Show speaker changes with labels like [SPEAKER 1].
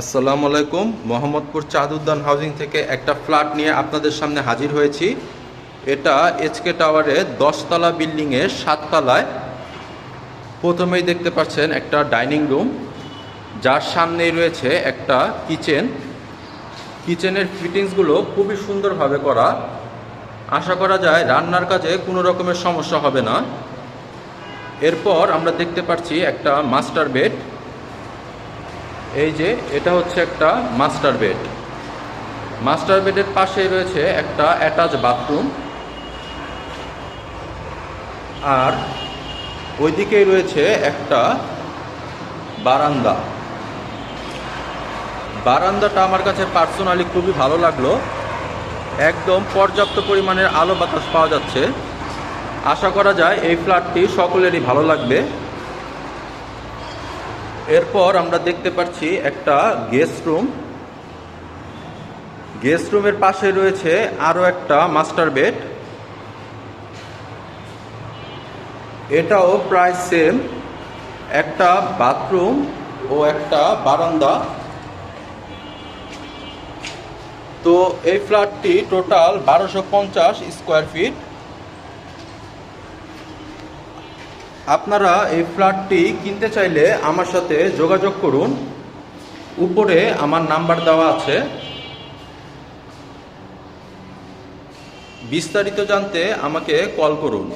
[SPEAKER 1] আসসালামু আলাইকুম, মোহাম্মদপুর চাঁদ উদ্যান হাউজিং থেকে একটা ফ্ল্যাট নিয়ে আপনাদের সামনে হাজির হয়েছি। এটা এইচকে টাওয়ারে দশতলা বিল্ডিংয়ে সাততলায়। প্রথমেই দেখতে পাচ্ছেন একটা ডাইনিং রুম, যার সামনেই রয়েছে একটা কিচেন। কিচেনের ফিটিংসগুলো খুবই সুন্দরভাবে করা। আশা করা যায় রান্নার কাজে কোনো রকমের সমস্যা হবে না। এরপর আমরা দেখতে পাচ্ছি একটা মাস্টার বেড। এই যে, এটা হচ্ছে একটা মাস্টার বেড মাস্টার বেডের পাশেই রয়েছে একটা অ্যাটাচ বাথরুম আর ওইদিকেই রয়েছে একটা বারান্দা। বারান্দাটা আমার কাছে পার্সোনালি খুবই ভালো লাগল। একদম পর্যাপ্ত পরিমাণের আলো বাতাস পাওয়া যাচ্ছে। আশা করা যায় এই ফ্ল্যাটটি সকলেরই ভালো লাগবে। এরপর আমরা দেখতে পাচ্ছি একটা গেস্ট রুম। গেস্ট রুমের পাশে রয়েছে আরও একটা মাস্টার বেড। এটাও প্রায় সেম একটা বাথরুম ও একটা বারান্দা। তো এই ফ্ল্যাটটি টোটাল বারোশো পঞ্চাশ স্কোয়ার ফিট। আপনারা এই ফ্ল্যাটটি কিনতে চাইলে আমার সাথে যোগাযোগ করুন। উপরে আমার নাম্বার দেওয়া আছে। বিস্তারিত জানতে আমাকে কল করুন।